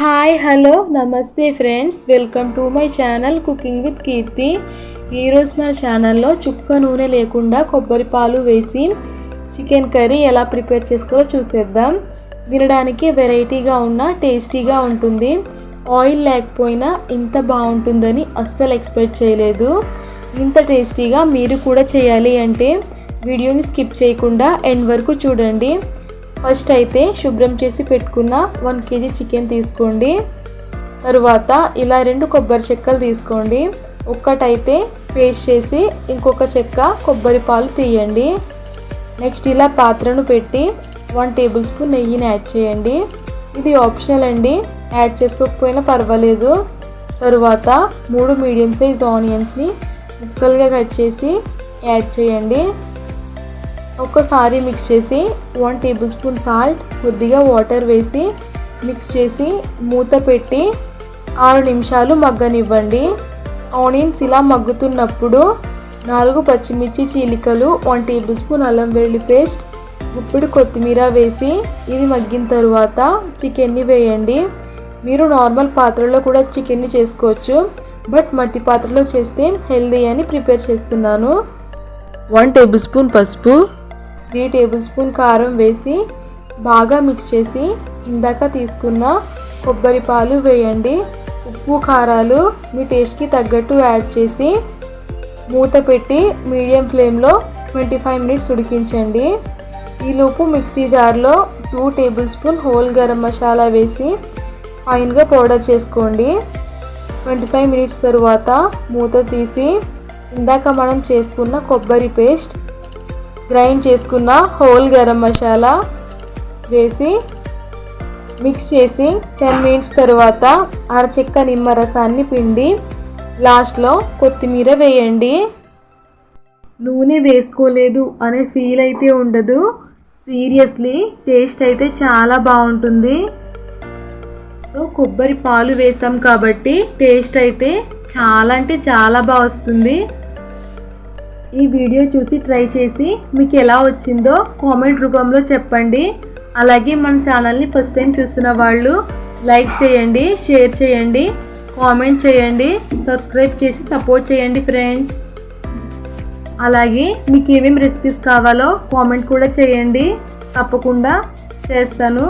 Hi hello namaste friends welcome to my channel cooking with Keerthi ఈరోజు మన ఛానల్లో చుక్క నూనె లేకుండా కొబ్బరి పాలు వేసి చికెన్ కర్రీ ఎలా ప్రిపేర్ చేసుకోవాలో చూసేద్దాం. వినడానికి వెరైటీగా ఉన్న టేస్టీగా ఉంటుంది. ఆయిల్ లేకపోయినా ఇంత బాగుంటుందని అస్సలు ఎక్స్పెక్ట్ చేయలేదు. ఇంత టేస్టీగా మీరు కూడా చేయాలి అంటే వీడియోని స్కిప్ చేయకుండా ఎండ్ వరకు చూడండి. ఫస్ట్ అయితే శుభ్రం చేసి పెట్టుకున్న వన్ కేజీ చికెన్ తీసుకోండి. తరువాత ఇలా రెండు కొబ్బరి చెక్కలు తీసుకోండి. ఒక్కటైతే పేస్ట్ చేసి ఇంకొక చెక్క కొబ్బరి పాలు తీయండి. నెక్స్ట్ ఇలా పాత్రను పెట్టి వన్ టేబుల్ స్పూన్ నెయ్యిని యాడ్ చేయండి. ఇది ఆప్షనల్ అండి. యాడ్ చేసుకోకపోయినా పర్వాలేదు. తరువాత మూడు మీడియం సైజ్ ఆనియన్స్ని ముక్కలుగా కట్ చేసి యాడ్ చేయండి. ఒక్కసారి మిక్స్ చేసి వన్ టేబుల్ స్పూన్ సాల్ట్ కొద్దిగా వాటర్ వేసి మిక్స్ చేసి మూత పెట్టి ఆరు నిమిషాలు మగ్గనివ్వండి. ఆనియన్స్ ఇలా మగ్గుతున్నప్పుడు నాలుగు పచ్చిమిర్చి చీలికలు వన్ టేబుల్ స్పూన్ అల్లం వెల్లుల్లి పేస్ట్ ఇప్పుడు కొత్తిమీర వేసి ఇది మగ్గిన తరువాత చికెన్ని వేయండి. మీరు నార్మల్ పాత్రలో కూడా చికెన్ని చేసుకోవచ్చు బట్ మట్టి పాత్రలో చేస్తే హెల్దీ అని ప్రిపేర్ చేస్తున్నాను. వన్ టేబుల్ స్పూన్ పసుపు త్రీ టేబుల్ స్పూన్ కారం వేసి బాగా మిక్స్ చేసి ఇందాక తీసుకున్న కొబ్బరి పాలు వేయండి. ఉప్పు కారాలు మీ టేస్ట్కి తగ్గట్టు యాడ్ చేసి మూత పెట్టి మీడియం ఫ్లేమ్లో ట్వంటీ ఫైవ్ మినిట్స్ ఉడికించండి. ఈలోపు మిక్సీ జార్లో two tablespoon whole garam masala వేసి ఫైన్గా పౌడర్ చేసుకోండి. ట్వంటీ ఫైవ్ మినిట్స్ తరువాత మూత తీసి ఇందాక మనం చేసుకున్న కొబ్బరి పేస్ట్ గ్రైండ్ చేసుకున్న హోల్ గరం మసాలా వేసి మిక్స్ చేసి టెన్ మినిట్స్ తర్వాత అరచెక్క నిమ్మరసాన్ని పిండి లాస్ట్లో కొత్తిమీర వేయండి. నూనె వేసుకోలేదు అనే ఫీల్ అయితే ఉండదు. సీరియస్లీ టేస్ట్ అయితే చాలా బాగుంటుంది. సో కొబ్బరి పాలు వేసాం కాబట్టి టేస్ట్ అయితే చాలా అంటే చాలా బాగా వస్తుంది. ఈ వీడియో చూసి ట్రై చేసి మీకు ఎలా వచ్చిందో కామెంట్ రూపంలో చెప్పండి. అలాగే మన ఛానల్ని ఫస్ట్ టైం చూస్తున్న వాళ్ళు లైక్ చేయండి షేర్ చేయండి కామెంట్ చేయండి సబ్స్క్రైబ్ చేసి సపోర్ట్ చేయండి ఫ్రెండ్స్. అలాగే మీకు ఏమేమి రెసిపీస్ కావాలో కామెంట్ కూడా చేయండి. తప్పకుండా చేస్తాను.